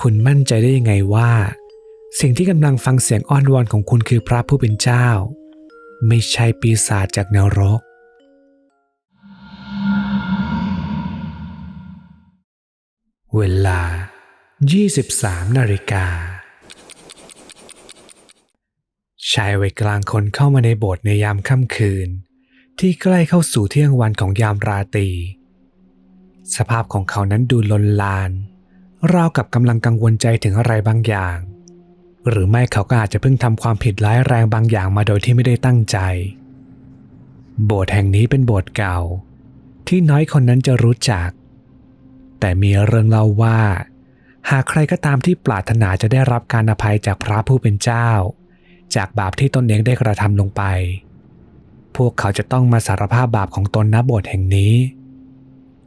คุณมั่นใจได้ยังไงว่า สิ่งที่กำลังฟังเสียงอ้อนวอนของคุณคือพระผู้เป็นเจ้า ไม่ใช่ปีศาจจากนรก เวลา 23 นาฬิกาชายวัยกลางคนเข้ามาในโบสถ์ในยามค่ำคืน ที่ใกล้เข้าสู่เที่ยงวันของยามราตรีสภาพของเขานั้นดูลนลาน ราวกับกำลังกังวลใจถึงอะไรบางอย่าง หรือไม่เขาก็อาจจะเพิ่งทำความผิดร้ายแรงบางอย่างมาโดยที่ไม่ได้ตั้งใจ โบสถ์แห่งนี้เป็นโบสถ์เก่า ที่น้อยคนนั้นจะรู้จัก แต่มีเรื่องเล่าว่า หากใครก็ตามที่ปรารถนาจะได้รับการอภัยจากพระผู้เป็นเจ้า จากบาปที่ตนเองได้กระทำลงไป พวกเขาจะต้องมาสารภาพบาปของตนณโบสถ์แห่งนี้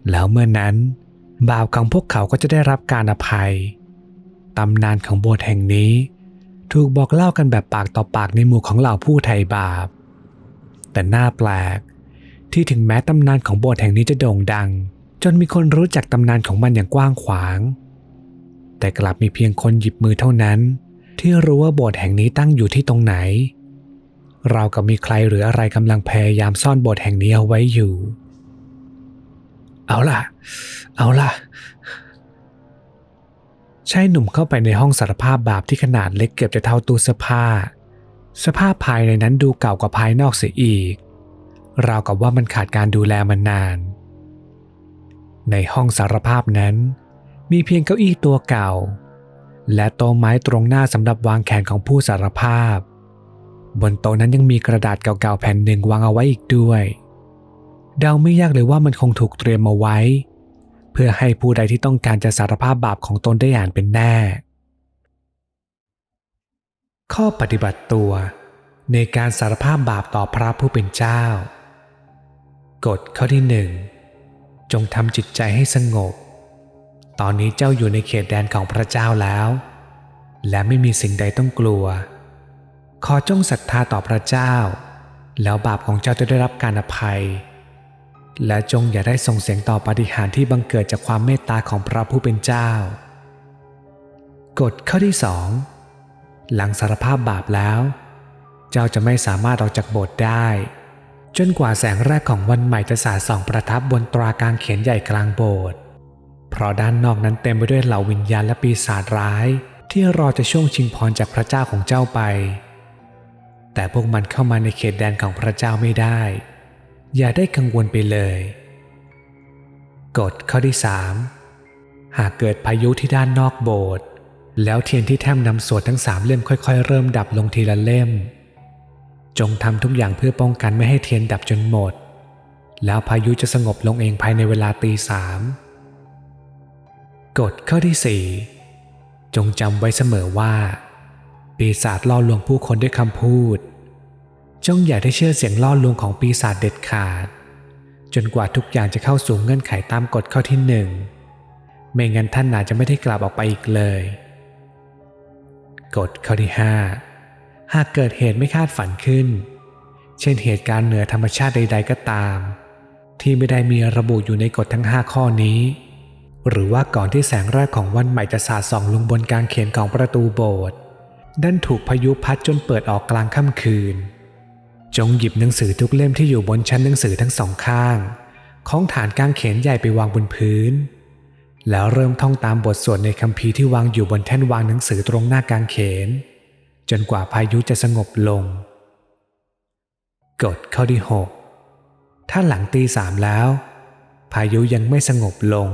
แล้วเมื่อนั้น บาปของพวกเขาก็จะได้รับการอภัย ตำนานของโบสถ์แห่งนี้ ถูกบอกเล่ากันแบบปากต่อปากในหมู่ของเหล่าผู้ไถ่บาป แต่น่าแปลก ที่ถึงแม้ตำนานของโบสถ์แห่งนี้จะโด่งดัง จนมีคนรู้จักตำนานของมันอย่างกว้างขวาง แต่กลับมีเพียงคนหยิบมือเท่านั้น ที่รู้ว่าโบสถ์แห่งนี้ตั้งอยู่ที่ตรงไหนเรากับมีใครหรืออะไรกำลังพยายามซ่อนโบสถ์แห่งนี้เอาไว้อยู่ เอาล่ะ เอาล่ะ ชายหนุ่มเข้าไปในห้องสารภาพบาปที่ขนาดเล็กเกือบจะเท่าตู้เสื้อผ้า สภาพภายในนั้นดูเก่ากว่าภายนอกเสียอีก ราวกับว่ามันขาดการดูแลมานาน ในห้องสารภาพนั้น มีเพียงเก้าอี้ตัวเก่า และโต๊ะไม้ตรงหน้าสำหรับวางแขนของผู้สารภาพ บนโต๊ะนั้นยังมีกระดาษเก่าๆแผ่นหนึ่งวางเอาไว้อีกด้วย เดาไม่ยากเลยว่ามันคงถูกเตรียมมาไว้ เพื่อให้ผู้ใดที่ต้องการจะสารภาพบาปของตนได้อ่านเป็นแน่ ข้อปฏิบัติตัวในการสารภาพบาปต่อพระผู้เป็นเจ้า กฎข้อที่หนึ่งจงทำจิตใจให้สงบ ตอนนี้เจ้าอยู่ในเขตแดนของพระเจ้าแล้ว และไม่มีสิ่งใดต้องกลัว ขอจงศรัทธาต่อพระเจ้า แล้วบาปของเจ้าจะได้รับการอภัย และจงอย่าได้ส่งเสียงต่อปฏิหารที่บังเกิดจากความเมตตาของพระผู้เป็นเจ้า กฎข้อที่สองหลังสารภาพบาปแล้ว เจ้าจะไม่สามารถออกจากโบสถ์ได้ จนกว่าแสงแรกของวันใหม่จะสาดส่องประทับบนตรากางเขียนใหญ่กลางโบสถ์เพราะด้านนอกนั้นเต็มไปด้วยเหล่าวิญญาณและปีศาจร้าย ที่รอจะช่วงชิงพรจากพระเจ้าของเจ้าไป แต่พวกมันเข้ามาในเขตแดนของพระเจ้าไม่ได้ อย่าได้กังวลไปเลย กฎข้อที่3หากเกิดพายุที่ด้านนอกโบสถ์แล้วเทียนที่แท่มนำสวดทั้งสามเล่มค่อยๆ เริ่มดับลงทีละเล่ม จงทำทุกอย่างเพื่อป้องกันไม่ให้เทียนดับจนหมด แล้วพายุจะสงบลงเองภายในเวลาตีสามกฎข้อที่4จงจำไว้เสมอว่า ปีศาจล่อลวงผู้คนด้วยคำพูด จงอย่าได้เชื่อเสียงล่อลวงของปีศาจเด็ดขาด จนกว่าทุกอย่างจะเข้าสู่เงื่อนไขตามกฎข้อที่หนึ่งไม่งั้นท่านอาจจะไม่ได้กลับออกไปอีกเลย กฎข้อที่ 5 หากเกิดเหตุไม่คาดฝันขึ้น เช่นเหตุการณ์เหนือธรรมชาติใด ๆ ก็ตาม ที่ไม่ได้มีระบุอยู่ในกฎทั้ง 5 ข้อนี้ หรือว่าก่อนที่แสงแรกของวันใหม่จะสาดส่องลงบนการเขียนของประตูโบสถ์ดันถูกพายุพัดจนเปิดออกกลางค่ำคืน จงหยิบหนังสือทุกเล่มที่อยู่บนชั้นหนังสือทั้งสองข้าง ของฐานกางเขนใหญ่ไปวางบนพื้น แล้วเริ่มท่องตามบทสวดในคัมภีร์ที่วางอยู่บนแท่นวางหนังสือตรงหน้ากางเขน จนกว่าพายุจะสงบลง กฎข้อที่ 6 ถ้าหลังตีสามแล้ว พายุยังไม่สงบลง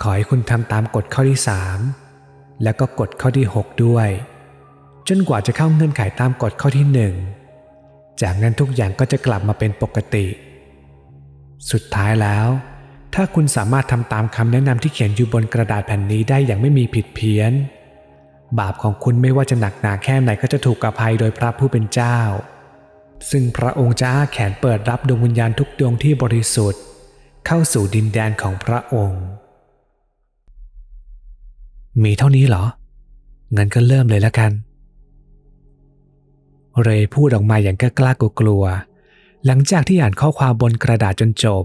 ขอให้คุณทำตามกฎข้อที่สามแล้วก็กฎข้อที่ 6 ด้วย จนกว่าจะเข้าเงื่อนไขตามกฎข้อที่หนึ่ง จากนั้นทุกอย่างก็จะกลับมาเป็นปกติ สุดท้ายแล้ว ถ้าคุณสามารถทำตามคำแนะนำที่เขียนอยู่บนกระดาษแผ่นนี้ได้อย่างไม่มีผิดเพี้ยน บาปของคุณไม่ว่าจะหนักหนาแค่ไหนก็จะถูกอภัยโดยพระผู้เป็นเจ้า ซึ่งพระองค์จะอ้าแขนเปิดรับดวงวิญญาณทุกดวงที่บริสุทธิ์ เข้าสู่ดินแดนของพระองค์ มีเท่านี้เหรองั้นก็เริ่มเลยแล้วกัน เรย์พูดออกมาอย่างกล้ากล้ากลัวๆหลังจากที่อ่านข้อความบนกระดาษจนจบ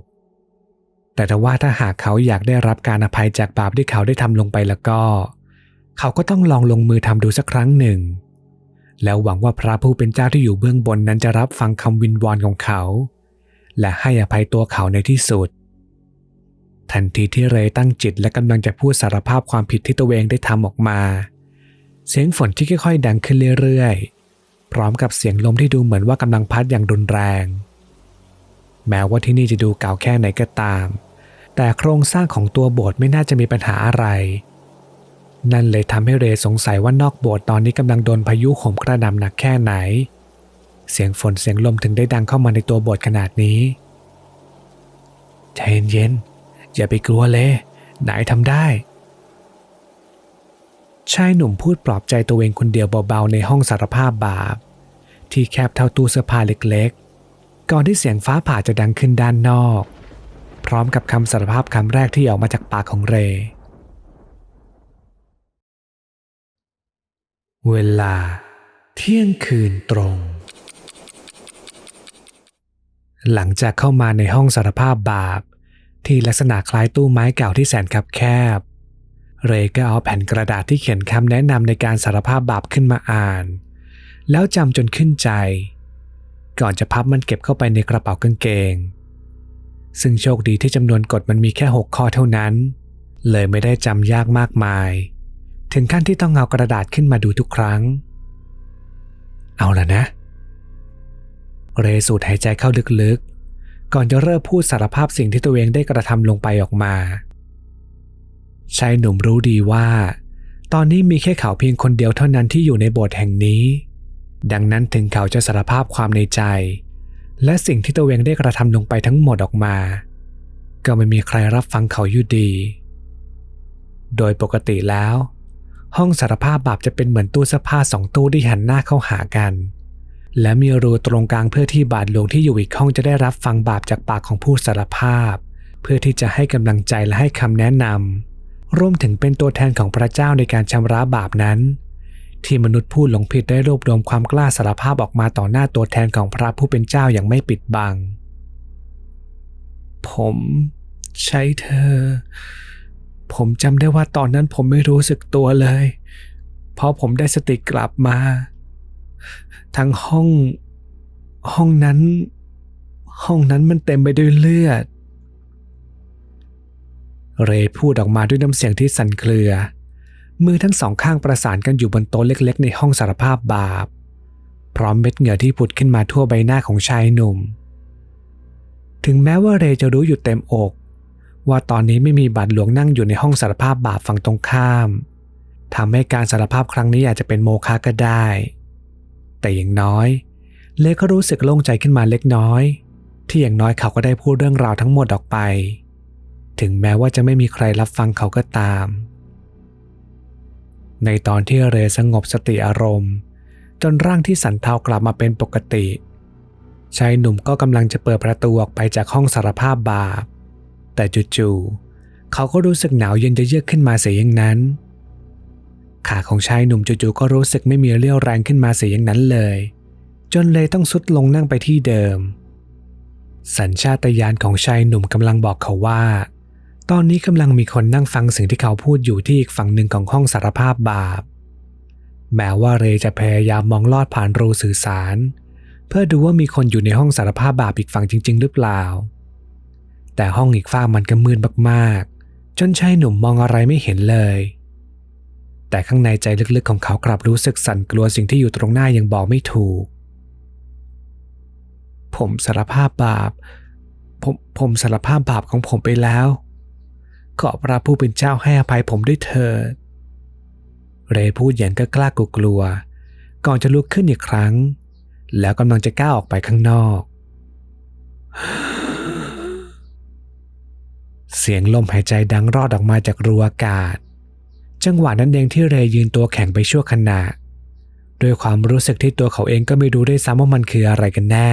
แต่ถ้าว่าถ้าหากเขาอยากได้รับการอภัยจากบาปที่เขาได้ทำลงไปแล้วก็ เขาก็ต้องลองลงมือทำดูสักครั้งหนึ่ง แล้วหวังว่าพระผู้เป็นเจ้าที่อยู่เบื้องบนนั้นจะรับฟังคำวินวอนของเขา และให้อภัยตัวเขาในที่สุด ทันทีที่เรย์ตั้งจิตและกำลังจะพูดสารภาพความผิดที่ตัวเองได้ทำออกมา เสียงฝนที่ค่อยๆดังขึ้นเรื่อยๆ พร้อมกับเสียงลมที่ดูเหมือนว่ากำลังพัดอย่างรุนแรง แม้ว่าที่นี่จะดูเก่าแค่ไหนก็ตาม แต่โครงสร้างของตัวโบสถ์ไม่น่าจะมีปัญหาอะไร นั่นเลยทำให้เรสงสัยว่านอกโบสถ์ตอนนี้กำลังโดนพายุโหมกระหน่ำหนักแค่ไหน เสียงฝนเสียงลมถึงได้ดังเข้ามาในตัวโบสถ์ขนาดนี้ใจเย็นๆอย่าไปกลัวเลยนายทำได้ชายหนุ่มพูดปลอบใจตัวเองคนเดียวเบาๆในห้องสารภาพบาป ที่แคบเท่าตู้เสื้อผ้าเล็กๆ ก่อนที่เสียงฟ้าผ่าจะดังขึ้นด้านนอก พร้อมกับคำสารภาพคำแรกที่ออกมาจากปากของเร เวลา เที่ยงคืนตรง หลังจากเข้ามาในห้องสารภาพบาป ที่ลักษณะคล้ายตู้ไม้เก่าที่แสนคับแคบ เรก็เอาแผ่นกระดาษที่เขียนคำแนะนำในการสารภาพบาปขึ้นมาอ่าน แล้วจำจนขึ้นใจ ก่อนจะพับมันเก็บเข้าไปในกระเป๋ากางเกง ซึ่งโชคดีที่จำนวนกฎมันมีแค่6ข้อเท่านั้น เลยไม่ได้จำยากมากมาย ถึงขั้นที่ต้องเอากระดาษขึ้นมาดูทุกครั้ง เอาละนะ เรสูดหายใจเข้าลึกๆ ก่อนจะเริ่มพูดสารภาพสิ่งที่ตัวเองได้กระทำลงไปออกมาชายหนุ่มรู้ดีว่า ตอนนี้มีแค่เขาเพียงคนเดียวเท่านั้นที่อยู่ในโบสถ์แห่งนี้ ดังนั้นถึงเขาจะสารภาพความในใจ และสิ่งที่ตัวเองได้กระทำลงไปทั้งหมดออกมา ก็ไม่มีใครรับฟังเขาอยู่ดี โดยปกติแล้ว ห้องสารภาพบาปจะเป็นเหมือนตู้เสื้อผ้าสองตู้ที่หันหน้าเข้าหากัน และมีรูตรงกลางเพื่อที่บาทหลวงที่อยู่อีกห้องจะได้รับฟังบาปจากปากของผู้สารภาพ เพื่อที่จะให้กำลังใจและให้คำแนะนำรวมถึงเป็นตัวแทนของพระเจ้าในการชำระบาปนั้น ที่มนุษย์ผู้หลงผิดได้รวบรวมความกล้าสารภาพออกมาต่อหน้าตัวแทนของพระผู้เป็นเจ้าอย่างไม่ปิดบัง ผมใช้เธอ ผมจำได้ว่าตอนนั้นผมไม่รู้สึกตัวเลย เพราะผมได้สติกลับมา ทั้งห้อง ห้องนั้น ห้องนั้นมันเต็มไปด้วยเลือด เรย์พูดออกมาด้วยน้ำเสียงที่สั่นเครือ มือทั้งสองข้างประสานกันอยู่บนโต๊ะเล็ก ๆ ในห้องสารภาพบาป พร้อมเม็ดเหงื่อที่ผุดขึ้นมาทั่วใบหน้าของชายหนุ่ม ถึงแม้ว่าเรจะรู้อยู่เต็มอก ว่าตอนนี้ไม่มีบาทหลวงนั่งอยู่ในห้องสารภาพบาปฝั่งตรงข้ามทำให้การสารภาพครั้งนี้อาจจะเป็นโมฆะก็ได้ แต่อย่างน้อยเลก็รู้สึกโล่งใจขึ้นมาเล็กน้อย ที่อย่างน้อยเขาก็ได้พูดเรื่องราวทั้งหมดออกไป ถึงแม้ว่าจะไม่มีใครรับฟังเขาก็ตาม ในตอนที่เรสงบสติอารมณ์ จนร่างที่สันเทากลับมาเป็นปกติชายหนุ่มก็กำลังจะเปิดประตูออกไปจากห้องสารภาพบาป แต่จู่ๆเขาก็รู้สึกหนาวเย็นจะเยือกขึ้นมาเสียอย่างนั้น ขาของชายหนุ่มจู่ๆก็รู้สึกไม่มีเรี่ยวแรงขึ้นมาเสียอย่างนั้นเลย จนเลยต้องสุดลงนั่งไปที่เดิม สัญชาตญาณของชายหนุ่มกำลังบอกเขาว่า ตอนนี้กำลังมีคนนั่งฟังสิ่งที่เขาพูดอยู่ที่อีกฝั่งหนึ่งของห้องสารภาพบาป แม้ว่าเรจะพยายามมองลอดผ่านรูสื่อสาร เพื่อดูว่ามีคนอยู่ในห้องสารภาพบาปอีกฝั่งจริง ๆ หรือเปล่า แต่ห้องอีกฝั่งมันก็มืดมากๆ จนชายหนุ่มมองอะไรไม่เห็นเลย แต่ข้างในใจลึกๆของเขากลับรู้สึกสั่นกลัวสิ่งที่อยู่ตรงหน้ายังบอกไม่ถูก ผมสารภาพบาป ผมผมสารภาพบาปของผมไปแล้ว ขอพระผู้เป็นเจ้าให้อภัยผมด้วยเถิด เรย์พูดอย่างก็กล้ากลัวกลัว ก่อนจะลุกขึ้นอีกครั้ง แล้วกำลังจะก้าวออกไปข้างนอก เสียงลมหายใจดังรอดออกมาจากรูอากาศ จังหวะนั้นเองที่เรย์ยืนตัวแข็งไปชั่วขณะด้วยความรู้สึกที่ตัวเขาเองก็ไม่รู้ได้ซ้ำว่ามันคืออะไรกันแน่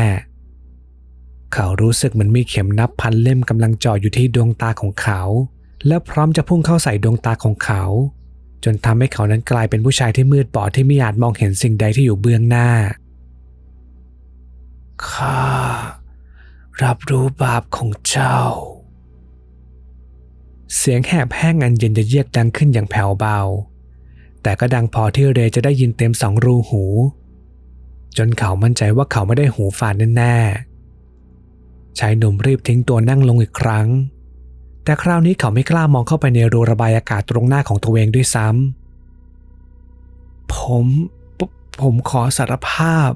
เขารู้สึกเหมือนมีเข็มนับพันเล่มกำลังจ่ออยู่ที่ดวงตาของเขา และพร้อมจะพุ่งเข้าใส่ดวงตาของเขา จนทำให้เขานั้นกลายเป็นผู้ชายที่มืดบอดที่ไม่อาจมองเห็นสิ่งใดที่อยู่เบื้องหน้า ข้า รับรู้บาปของเจ้า เสียงแหบแห้งอันเย็นจะเยือกดังขึ้นอย่างแผ่วเบา แต่ก็ดังพอที่เรจะได้ยินเต็มสองรูหู จนเขามั่นใจว่าเขาไม่ได้หูฝาดแน่ๆชายหนุ่มรีบทิ้งตัวนั่งลงอีกครั้ง แต่คราวนี้เขาไม่กล้ามองเข้าไปในรูระบายอากาศตรงหน้าของตัวเองด้วยซ้ำผมผผมขอสารภาพ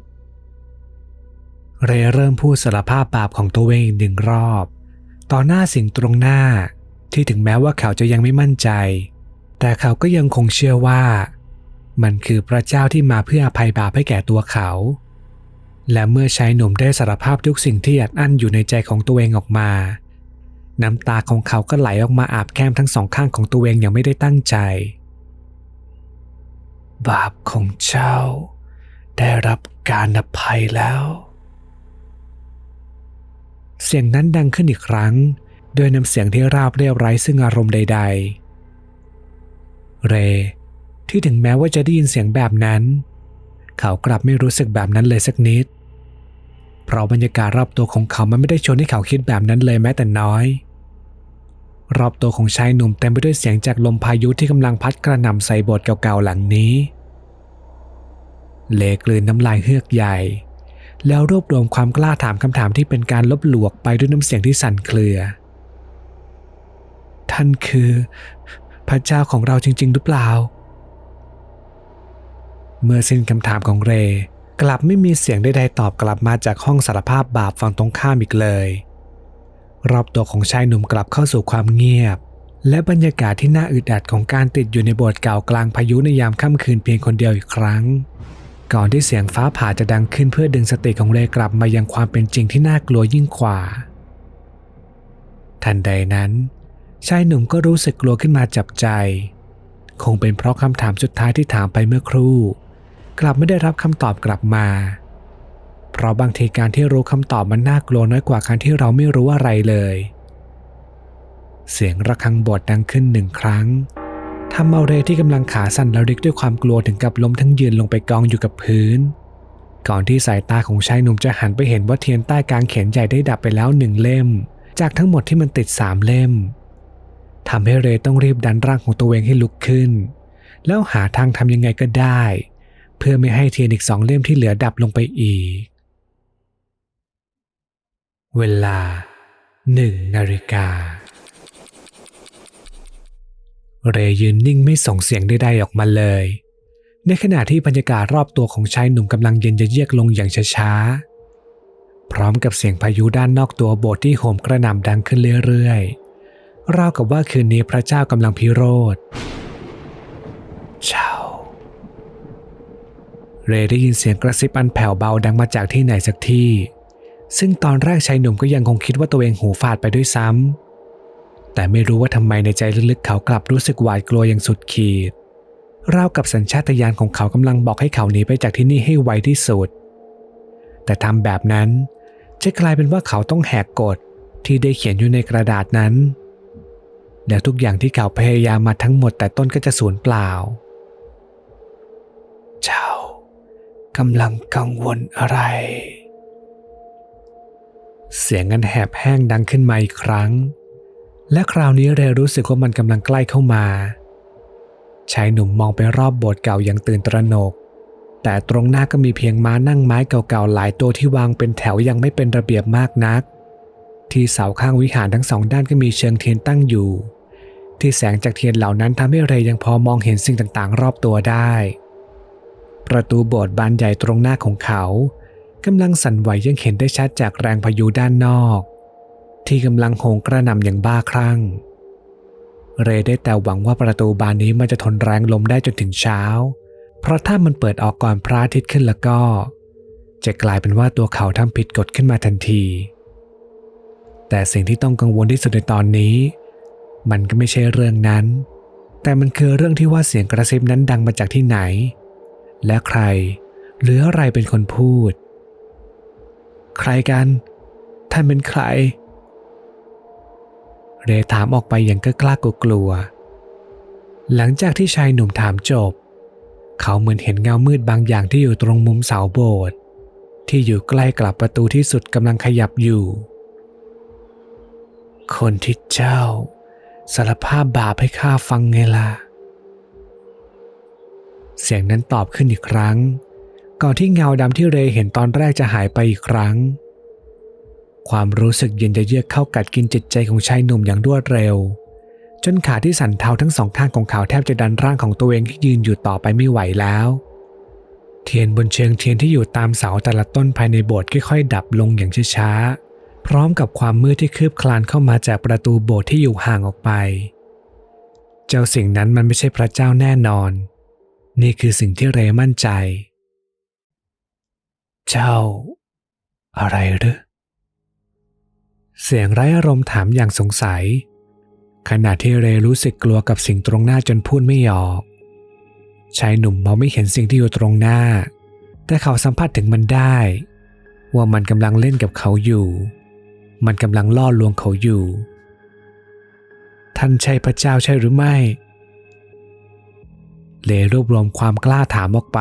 เรเริ่มพูดสารภาพบาปของตัวเองอีกหนึ่งรอบ ต่อหน้าสิ่งตรงหน้าที่ถึงแม้ว่าเขาจะยังไม่มั่นใจ แต่เขาก็ยังคงเชื่อว่า มันคือพระเจ้าที่มาเพื่ออภัยบาปให้แก่ตัวเขา และเมื่อชายหนุ่มได้สารภาพทุกสิ่งที่อัดอั้นอยู่ในใจของตัวเองออกมา น้ำตาของเขาก็ไหลออกมาอาบแก้มทั้งสองข้างของตัวเองอย่างไม่ได้ตั้งใจ บาปของเจ้า ได้รับการอภัยแล้ว เสียงนั้นดังขึ้นอีกครั้งโดยน้ำเสียงที่ราบเรียบไร้ซึ่งอารมณ์ใด ๆ เร ที่ถึงแม้ว่าจะได้ยินเสียงแบบนั้น เขากลับไม่รู้สึกแบบนั้นเลยสักนิดเพราะบรรยากาศรอบตัวของเขามันไม่ได้ชวนให้เขาคิดแบบนั้นเลยแม้แต่น้อย รอบตัวของชายหนุ่มเต็มไปด้วยเสียงจากลมพายุที่กำลังพัดกระหน่ำใส่โบสถ์เก่าๆหลังนี้ เลกลืนน้ำลายเฮือกใหญ่ แล้วรวบรวมความกล้าถามคำถามที่เป็นการลบหลวกไปด้วยน้ำเสียงที่สั่นเครือ ท่านคือ พระเจ้าของเราจริง ๆ หรือเปล่า เมื่อสิ้นคำถามของเร กลับไม่มีเสียงใดๆตอบกลับมาจากห้องสารภาพบาปฝั่งตรงข้ามอีกเลย รอบตัวของชายหนุ่มกลับเข้าสู่ความเงียบ และบรรยากาศที่น่าอึดอัดของการติดอยู่ในโบสถ์เก่ากลางพายุในยามค่ำคืนเพียงคนเดียวอีกครั้ง ก่อนที่เสียงฟ้าผ่าจะดังขึ้นเพื่อดึงสติของเรกลับมายังความเป็นจริงที่น่ากลัวยิ่งกว่า ทันใดนั้น ชายหนุ่มก็รู้สึกกลัวขึ้นมาจับใจ คงเป็นเพราะคำถามสุดท้ายที่ถามไปเมื่อครู่ กลับไม่ได้รับคำตอบกลับมา เพราะบางทีการที่รู้คำตอบมันน่ากลัวน้อยกว่าการที่เราไม่รู้อะไรเลย เสียงระฆังโบสถ์ดังขึ้นหนึ่งครั้งทำเอาเรที่กำลังขาสั่นระริกด้วยความกลัวถึงกับล้มทั้งยืนลงไปกองอยู่กับพื้น ก่อนที่สายตาของชายหนุ่มจะหันไปเห็นว่าเทียนใต้กลางเขนใหญ่ได้ดับไปแล้วหนึ่งเล่ม จากทั้งหมดที่มันติดสามเล่มทำให้เรต้องรีบดันร่างของตัวเองให้ลุกขึ้น แล้วหาทางทำยังไงก็ได้ เพื่อไม่ให้เทียนอีกสองเล่มที่เหลือดับลงไปอีก เวลาหนึ่งนาฬิกา เรยืนนิ่งไม่ส่งเสียงใดๆออกมาเลย ในขณะที่บรรยากาศรอบตัวของชายหนุ่มกำลังเย็นจะเยือกลงอย่างช้าๆ พร้อมกับเสียงพายุด้านนอกตัวโบสถ์ที่โหมกระหน่ำดังขึ้นเรื่อยๆ ราวกับว่าคืนนี้พระเจ้ากำลังพิโรธเช้าเรได้ยินเสียงกระซิบอันแผ่วเบาดังมาจากที่ไหนสักที่ ซึ่งตอนแรกชายหนุ่มก็ยังคงคิดว่าตัวเองหูฝาดไปด้วยซ้ำ แต่ไม่รู้ว่าทำไมในใจลึกๆเขากลับรู้สึกหวาดกลัวอย่างสุดขีด ราวกับสัญชาตญาณของเขากำลังบอกให้เขาหนีไปจากที่นี่ให้ไวที่สุด แต่ทำแบบนั้นจะกลายเป็นว่าเขาต้องแหกกฎที่ได้เขียนอยู่ในกระดาษนั้น แล้วทุกอย่างที่เขาพยายามมาทั้งหมดแต่ต้นก็จะสูญเปล่า เจ้ากำลังกังวลอะไร เสียงอันแหบแห้งดังขึ้นมาอีกครั้ง และคราวนี้เรรู้สึกว่ามันกำลังใกล้เข้ามา ชายหนุ่มมองไปรอบโบสถ์เก่าอย่างตื่นตระหนก แต่ตรงหน้าก็มีเพียงม้านั่งไม้เก่าๆหลายตัวที่วางเป็นแถวยังไม่เป็นระเบียบมากนัก ที่เสาข้างวิหารทั้งสองด้านก็มีเชิงเทียนตั้งอยู่ ที่แสงจากเทียนเหล่านั้นทำให้เรยังพอมองเห็นสิ่งต่างๆ รอบตัวได้ ประตูโบสถ์บานใหญ่ตรงหน้าของเขา กำลังสั่นไหวยังเห็นได้ชัดจากแรงพายุด้านนอก ที่กำลังโหงกระหน่ำอย่างบ้าคลั่ง เรได้แต่หวังว่าประตูบานนี้มันจะทนแรงลมได้จนถึงเช้า เพราะถ้ามันเปิดออกก่อนพระอาทิตย์ขึ้นแล้วก็ จะกลายเป็นว่าตัวเขาทำผิดกฎขึ้นมาทันที แต่สิ่งที่ต้องกังวลที่สุดในตอนนี้ มันก็ไม่ใช่เรื่องนั้น แต่มันคือเรื่องที่ว่าเสียงกระซิบนั้นดังมาจากที่ไหน และใคร หรืออะไรเป็นคนพูด ใครกัน ท่านเป็นใคร เรถามออกไปอย่างกล้ากลัว หลังจากที่ชายหนุ่มถามจบ เขาเหมือนเห็นเงามืดบางอย่างที่อยู่ตรงมุมเสาโบสถ์ที่อยู่ใกล้กับประตูที่สุดกำลังขยับอยู่ คนที่เจ้าสารภาพบาปให้ข้าฟังไงล่ะ เสียงนั้นตอบขึ้นอีกครั้ง ที่เงาดำที่เรเห็นตอนแรกจะหายไปอีกครั้ง ความรู้สึกเย็นจะเยือกเข้ากัดกินจิตใจของชายหนุ่มอย่างรวดเร็ว จนขาที่สั่นเทาทั้งสองข้างของเขาแทบจะดันร่างของตัวเองที่ยืนอยู่ต่อไปไม่ไหวแล้ว เทียนบนเชิงเทียนที่อยู่ตามเสาแต่ละต้นภายในโบสถ์ค่อยๆดับลงอย่างช้าๆพร้อมกับความมืดที่คืบคลานเข้ามาจากประตูโบสถ์ที่อยู่ห่างออกไป เจ้าสิ่งนั้นมันไม่ใช่พระเจ้าแน่นอน นี่คือสิ่งที่เรมั่นใจ เจ้า อะไรหรือ เสียงไร้อารมณ์ถามอย่างสงสัย ขณะที่เรรู้สึกกลัวกับสิ่งตรงหน้าจนพูดไม่ออก ชายหนุ่มมองไม่เห็นสิ่งที่อยู่ตรงหน้า แต่เขาสัมผัสถึงมันได้ ว่ามันกำลังเล่นกับเขาอยู่ มันกำลังล่อลวงเขาอยู่ ท่านใช่พระเจ้าใช่หรือไม่ เลรวบรวมความกล้าถามออกไป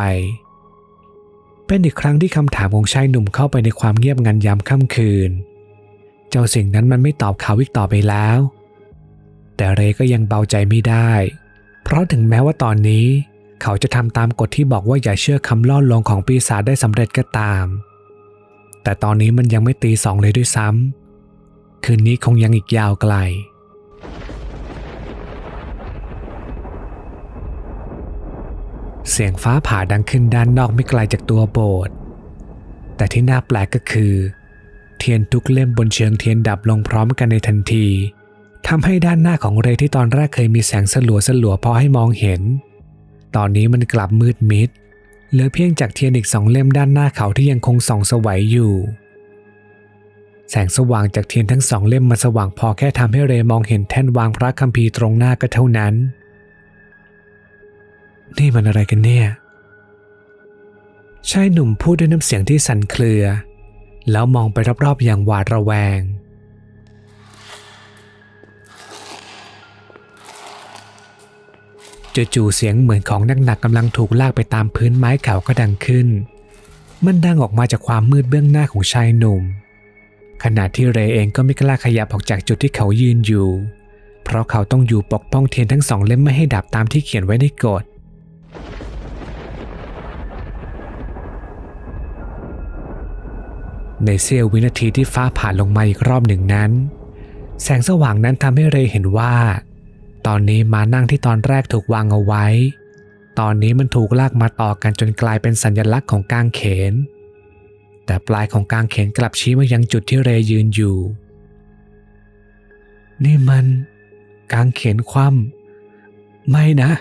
เป็นอีกครั้งที่คำถามของชายหนุ่มเข้าไปในความเงียบงันยามค่ำคืน เจ้าสิ่งนั้นมันไม่ตอบเขาอีกต่อไปแล้ว แต่เรก็ยังเบาใจไม่ได้ เพราะถึงแม้ว่าตอนนี้ เขาจะทำตามกฎที่บอกว่าอย่าเชื่อคำล่อลวงของปีศาจได้สำเร็จก็ตาม แต่ตอนนี้มันยังไม่ตีสองเลยด้วยซ้ำคืนนี้คงยังอีกยาวไกล เสียงฟ้าผ่าดังขึ้นด้านนอกไม่ไกลจากตัวโบสถ์ แต่ที่น่าแปลกก็คือ เทียนทุกเล่มบนเชิงเทียนดับลงพร้อมกันในทันทีทำให้ด้านหน้าของเรที่ตอนแรกเคยมีแสงสลัวสลัวพอให้มองเห็น ตอนนี้มันกลับมืดมิด เหลือเพียงจากเทียนอีกสองเล่มด้านหน้าเขาที่ยังคงส่องสวัยอยู่ แสงสว่างจากเทียนทั้งสองเล่มมาสว่างพอแค่ทำให้เรมองเห็นแท่นวางพระคัมภีร์ตรงหน้าก็เท่านั้น นี่มันอะไรกันเนี่ยชายหนุ่มพูดด้วยน้ำเสียงที่สั่นเครือ แล้วมองไปรอบๆอย่างหวาดระแวง จู่ๆเสียงเหมือนของหนักๆกำลังถูกลากไปตามพื้นไม้เขาก็ดังขึ้น มันดังออกมาจากความมืดเบื้องหน้าของชายหนุ่ม ขณะที่เรเองก็ไม่กล้าขยับออกจากจุดที่เขายืนอยู่ เพราะเขาต้องอยู่ปกป้องเทียนทั้งสองเล่มไม่ให้ดับตามที่เขียนไว้ในกฎ ในเสี้ยววินาทีที่ฟ้าผ่าลงมาอีกรอบหนึ่งนั้น แสงสว่างนั้นทำให้เรเห็นว่า ตอนนี้มานั่งที่ตอนแรกถูกวางเอาไว้ ตอนนี้มันถูกลากมาต่อกันจนกลายเป็นสัญลักษณ์ของกางเขน แต่ปลายของกางเขนกลับชี้มายังจุดที่เรยืนอยู่ นี่มันกางเขนคว่ำไม่นะ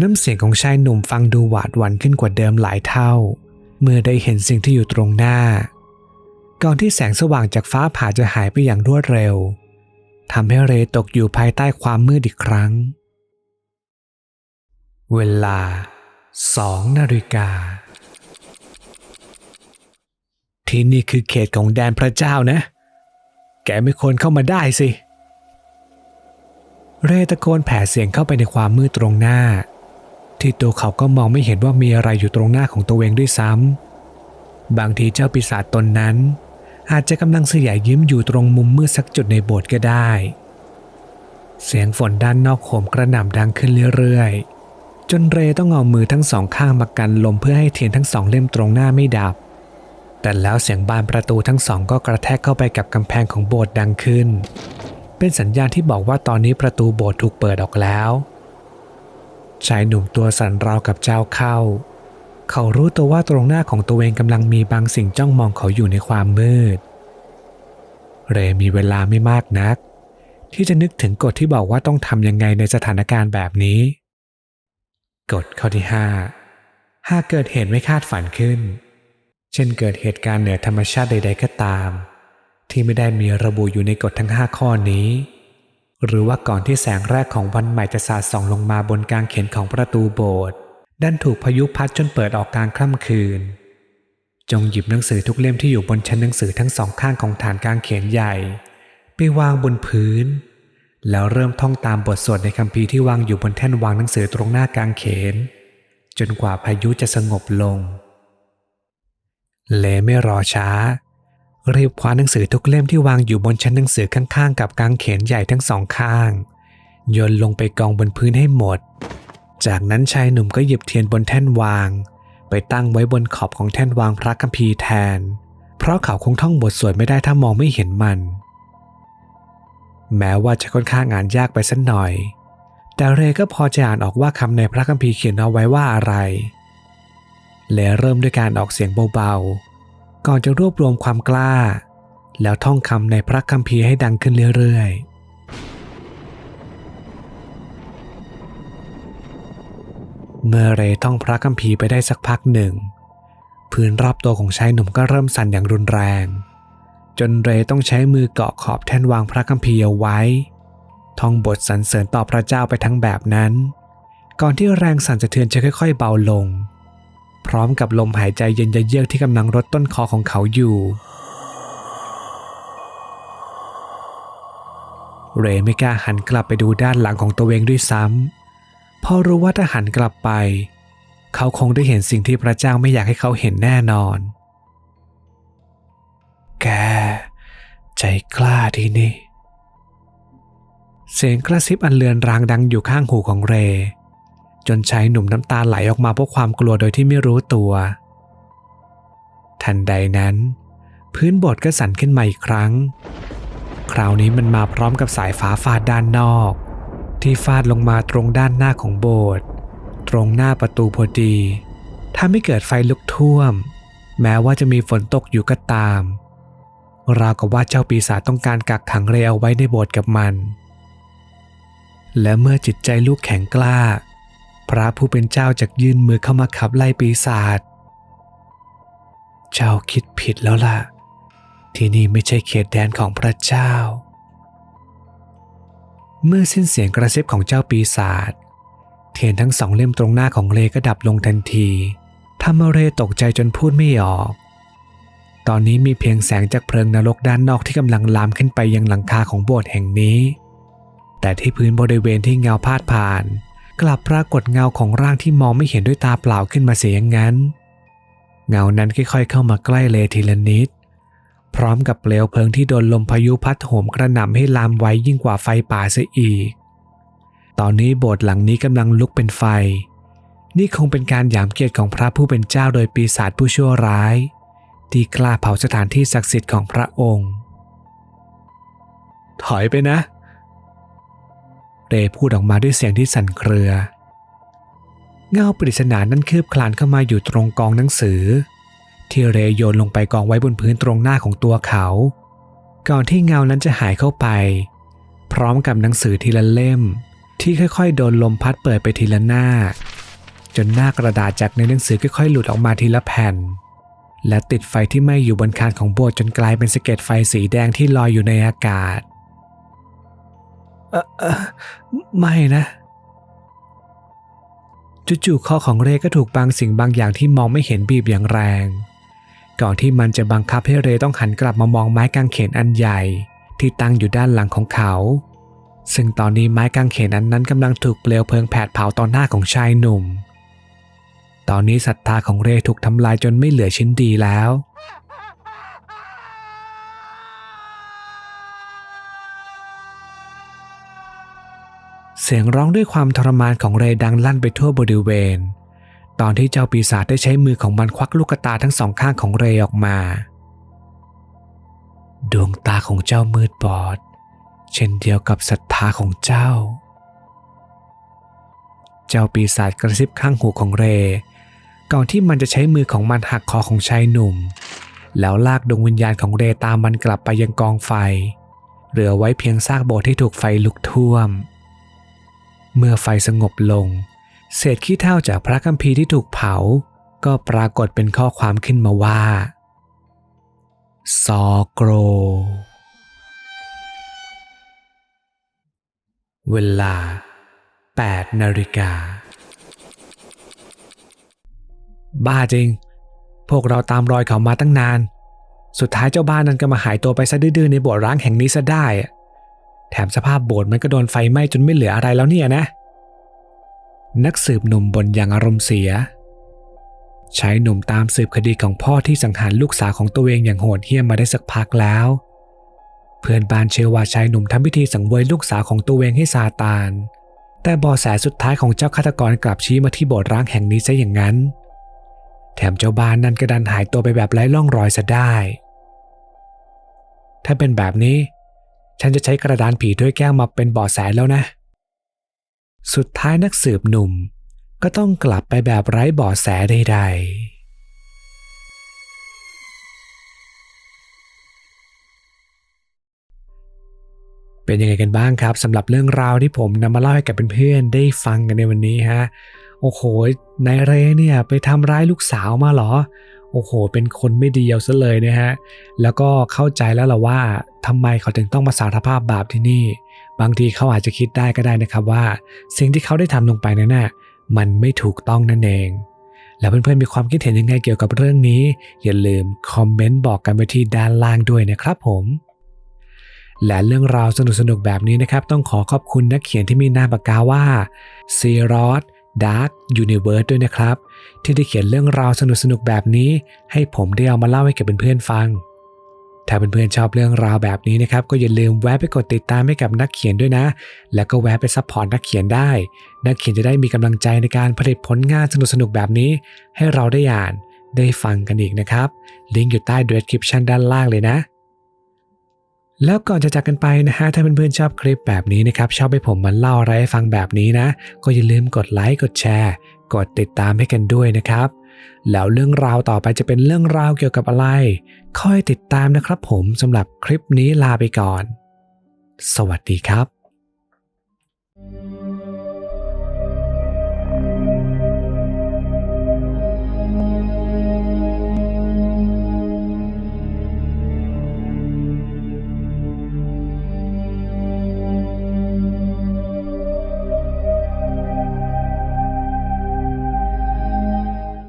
น้ำเสียงของชายหนุ่มฟังดูหวาดหวั่นขึ้นกว่าเดิมหลายเท่า เมื่อได้เห็นสิ่งที่อยู่ตรงหน้า ก่อนที่แสงสว่างจากฟ้าผ่าจะหายไปอย่างรวดเร็วทำให้เรตกอยู่ภายใต้ความมืดอีกครั้ง เวลาสองนาฬิกา ที่นี่คือเขตของแดนพระเจ้านะ แกไม่ควรเข้ามาได้สิ เรตะโกนแผ่เสียงเข้าไปในความมืดตรงหน้า ที่ตัวเขาก็มองไม่เห็นว่ามีอะไรอยู่ตรงหน้าของตัวเองด้วยซ้ำบางทีเจ้าปีศาจตนนั้น อาจจะกำลังเสยายยิ้มอยู่ตรงมุมมืดสักจุดในโบสถ์ก็ได้ เสียงฝนด้านนอกโหมกระหน่ำดังขึ้นเรื่อยๆ จนเรต้องเอามือทั้งสองข้างมากันลมเพื่อให้เทียนทั้งสองเล่มตรงหน้าไม่ดับ แต่แล้วเสียงบานประตูทั้งสองก็กระแทกเข้าไปกับกำแพงของโบสถ์ดังขึ้น เป็นสัญญาณที่บอกว่าตอนนี้ประตูโบสถ์ถูกเปิดออกแล้ว ชายหนุ่มตัวสั่นราวกับเจ้าเข้า เขารู้ตัวว่าตรงหน้าของตัวเองกำลังมีบางสิ่งจ้องมองเขาอยู่ในความมืด เรมีเวลาไม่มากนัก ที่จะนึกถึงกฎที่บอกว่าต้องทำยังไงในสถานการณ์แบบนี้ กฎข้อที่ 5 หากเกิดเหตุไม่คาดฝันขึ้น เช่นเกิดเหตุการณ์เหนือธรรมชาติใด ๆ ก็ตาม ที่ไม่ได้มีระบุอยู่ในกฎทั้ง 5 ข้อนี้ หรือว่าก่อนที่แสงแรกของวันใหม่จะสาดส่องลงมาบนกางเขนของประตูโบสถ์ดันถูกพายุพัดจนเปิดออกกลางค่ำคืน จงหยิบหนังสือทุกเล่มที่อยู่บนชั้นหนังสือทั้งสองข้างของฐานกางเขนใหญ่ ไปวางบนพื้น แล้วเริ่มท่องตามบทสวดในคัมภีร์ที่วางอยู่บนแท่นวางหนังสือตรงหน้ากางเขน จนกว่าพายุจะสงบลง เลไม่รอช้า รีบคว้าหนังสือทุกเล่มที่วางอยู่บนชั้นหนังสือข้างๆ กับกางเขนใหญ่ทั้งสองข้างโยนลงไปกองบนพื้นให้หมด จากนั้นชายหนุ่มก็หยิบเทียนบนแท่นวาง ไปตั้งไว้บนขอบของแท่นวางพระคัมภีร์แทน เพราะเขาคงท่องบทสวดไม่ได้ถ้ามองไม่เห็นมัน แม้ว่าจะค่อนข้างอ่านยากไปสักหน่อย แต่เรก็พอจะอ่านออกว่าคำในพระคัมภีร์เขียนเอาไว้ว่าอะไรเลเริ่มด้วยการออกเสียงเบาๆ ก่อนจะรวบรวมความกล้า แล้วท่องคำในพระคัมภีร์ให้ดังขึ้นเรื่อยๆเมื่อเรท่องพระคัมภีร์ไปได้สักพักหนึ่ง พื้นรอบตัวของชายหนุ่มก็เริ่มสั่นอย่างรุนแรง จนเรต้องใช้มือเกาะขอบแท่นวางพระคัมภีร์เอาไว้ ท่องบทสรรเสริญต่อพระเจ้าไปทั้งแบบนั้น ก่อนที่แรงสั่นสะเทือนจะค่อย ๆ เบาลง พร้อมกับลมหายใจเย็นเยือกที่กำลังรดต้นคอของเขาอยู่ เรย์ไม่กล้าหันกลับไปดูด้านหลังของตัวเองด้วยซ้ำเพราะรู้ว่าถ้าหันกลับไป เขาคงได้เห็นสิ่งที่พระเจ้าไม่อยากให้เขาเห็นแน่นอน แก ใจกล้าทีนี่ เสียงกระซิบอันเลือนรางดังอยู่ข้างหูของเรย์ จนชายหนุ่มน้ำตาไหลออกมาเพราะความกลัวโดยที่ไม่รู้ตัว ทันใดนั้น พื้นโบสถ์ก็สั่นขึ้นมาอีกครั้ง คราวนี้มันมาพร้อมกับสายฟ้าฟาดด้านนอก ที่ฟาดลงมาตรงด้านหน้าของโบสถ์ตรงหน้าประตูพอดีถ้าไม่เกิดไฟลุกท่วม แม้ว่าจะมีฝนตกอยู่ก็ตาม ราวกับว่าเจ้าปีศาจต้องการกักขังเรเอาไว้ในโบสถ์กับมัน และเมื่อจิตใจลูกแข็งกล้า พระผู้เป็นเจ้าจะยื่นมือเข้ามาขับไล่ปีศาจ เจ้าคิดผิดแล้วล่ะ ที่นี่ไม่ใช่เขตแดนของพระเจ้า เมื่อสิ้นเสียงกระซิบของเจ้าปีศาจ เทียนทั้งสองเล่มตรงหน้าของเลก็ดับลงทันทีทำเอาเรตกใจจนพูดไม่ออก ตอนนี้มีเพียงแสงจากเพลิงนรกด้านนอกที่กำลังลามขึ้นไปยังหลังคาของโบสถ์แห่งนี้ แต่ที่พื้นบริเวณที่เงาพาดผ่าน กลับปรากฏเงาของร่างที่มองไม่เห็นด้วยตาเปล่าขึ้นมาเสียอย่างนั้น เงานั้นค่อยๆเข้ามาใกล้เลทีละนิด พร้อมกับเปลวเพลิงที่โดนลมพายุพัดโหมกระหน่ำให้ลามไว้ยิ่งกว่าไฟป่าเสียอีก ตอนนี้โบสถ์หลังนี้กำลังลุกเป็นไฟ นี่คงเป็นการหยามเกียรติของพระผู้เป็นเจ้าโดยปีศาจผู้ชั่วร้ายที่กล้าเผาสถานที่ศักดิ์สิทธิ์ของพระองค์ ถอยไปนะ เรพูดออกมาด้วยเสียงที่สั่นเครือ เงาปริศนานั้นคืบคลานเข้ามาอยู่ตรงกองหนังสือ ที่เรโยนลงไปกองไว้บนพื้นตรงหน้าของตัวเขา ก่อนที่เงานั้นจะหายเข้าไป พร้อมกับหนังสือทีละเล่ม ที่ค่อยๆ โดนลมพัดเปิดไปทีละหน้า จนหน้ากระดาษจากในหนังสือค่อยๆ หลุดออกมาทีละแผ่น และติดไฟที่ไหม้อยู่บนคานของโบสถ์จนกลายเป็นสะเก็ดไฟสีแดงที่ลอยอยู่ในอากาศ ไม่นะ จู่ๆคอของเรก็ถูกบางสิ่งบางอย่างที่มองไม่เห็นบีบอย่างแรง ก่อนที่มันจะบังคับให้เรต้องหันกลับมามองไม้กางเขนอันใหญ่ ที่ตั้งอยู่ด้านหลังของเขา ซึ่งตอนนี้ไม้กางเขนอันนั้นกำลังถูกเปลวเพลิงแผดเผาต่อหน้าของชายหนุ่ม ตอนนี้ศรัทธาของเรถูกทำลายจนไม่เหลือชิ้นดีแล้ว เสียงร้องด้วยความทรมานของเรดังลั่นไปทั่วบริเวณ ตอนที่เจ้าปีศาจได้ใช้มือของมันควักลูกตาทั้งสองข้างของเรออกมา ดวงตาของเจ้ามืดบอด เช่นเดียวกับศรัทธาของเจ้า เจ้าปีศาจกระซิบข้างหูของเร ก่อนที่มันจะใช้มือของมันหักคอของชายหนุ่ม แล้วลากดวงวิญญาณของเรตามมันกลับไปยังกองไฟ เหลือไว้เพียงซากโบสถ์ที่ถูกไฟลุกท่วม เมื่อไฟสงบลง เศษขี้เถ้าจากพระคัมภีร์ที่ถูกเผา ก็ปรากฏเป็นข้อความขึ้นมาว่าซอโกร เวลา 8 นาฬิกา บ้าจริง พวกเราตามรอยเขามาตั้งนาน สุดท้ายเจ้าบ้านนั้นก็มาหายตัวไปซะดื้อๆในโบสถ์ร้างแห่งนี้ซะได้อะ ถมสภาพโบสถ์มันก็โดนไฟไหม้จนไม่เหลืออะไรแล้วเนี่ยนะ นักสืบหนุ่มบนอย่างอารมณ์เสีย ชายหนุ่มตามสืบคดีของพ่อที่สังหารลูกสาวของตัวเองอย่างโหดเหี้ยมมาได้สักพักแล้ว เพื่อนบ้านเชื่อว่าชายหนุ่มทำพิธีสังเวยลูกสาวของตัวเองให้ซาตาน แต่แต่เบอแสสุดท้ายของเจ้าฆาตกรกลับชี้มาที่โบสถ์ร้างแห่งนี้ซะอย่างนั้น แถมเจ้าบ้านนั่นก็ดันหายตัวไปแบบไร้ร่องรอยซะได้ ถ้าเป็นแบบนี้ ฉันจะใช้กระดานผีถ้วยแก้วมาเป็นบาะแสแล้วนะ สุดท้ายนักสืบหนุ่มก็ต้องกลับไปแบบไร้บาะแสใดๆเป็นยังไงกันบ้างครับสำหรับเรื่องราวที่ผมนำมาเล่าให้กับเพื่อนๆได้ฟังกันในวันนี้ฮะ โอ้โหนายเรเนี่ยไปทำร้ายลูกสาวมาเหรอ โอ้โห เป็นคนไม่ดีเอาซะเลยนะฮะ แล้วก็เข้าใจแล้วล่ะว่าทำไมเขาถึงต้องมาสารภาพบาปที่นี่ บางทีเขาอาจจะคิดได้ก็ได้นะครับว่า สิ่งที่เขาได้ทำลงไปนั้นน่ะมันไม่ถูกต้องนั่นเอง แล้วเพื่อนๆมีความคิดเห็นยังไงเกี่ยวกับเรื่องนี้ อย่าลืมคอมเมนต์บอกกันไปที่ด้านล่างด้วยนะครับผมและเรื่องราวสนุกๆแบบนี้นะครับ ต้องขอขอบคุณนักเขียนที่มีนามปากกาว่าซีรอส Dark Universe ด้วยนะครับ ที่ได้เขียนเรื่องราวสนุกๆแบบนี้ ให้ผมได้เอามาเล่าให้กับเพื่อนๆฟัง ถ้าเพื่อนๆชอบเรื่องราวแบบนี้นะครับ ก็อย่าลืมแวะไปกดติดตามให้กับนักเขียนด้วยนะ แล้วก็แวะไปซัพพอร์ตนักเขียนได้ นักเขียนจะได้มีกำลังใจในการผลิตผลงานสนุกๆแบบนี้ ให้เราได้อ่านได้ฟังกันอีกนะครับลิงก์อยู่ใต้ description ด้านล่างเลยนะ แล้วก่อนจะจากกันไปนะฮะ ถ้าเพื่อนๆชอบคลิปแบบนี้นะครับ ชอบให้ผมมาเล่าอะไรให้ฟังแบบนี้นะ ก็อย่าลืมกดไลค์กดแชร์ กดติดตามให้กันด้วยนะครับ แล้วเรื่องราวต่อไปจะเป็นเรื่องราวเกี่ยวกับอะไรคอยติดตามนะครับผมสำหรับคลิปนี้ลาไปก่อน สวัสดีครับ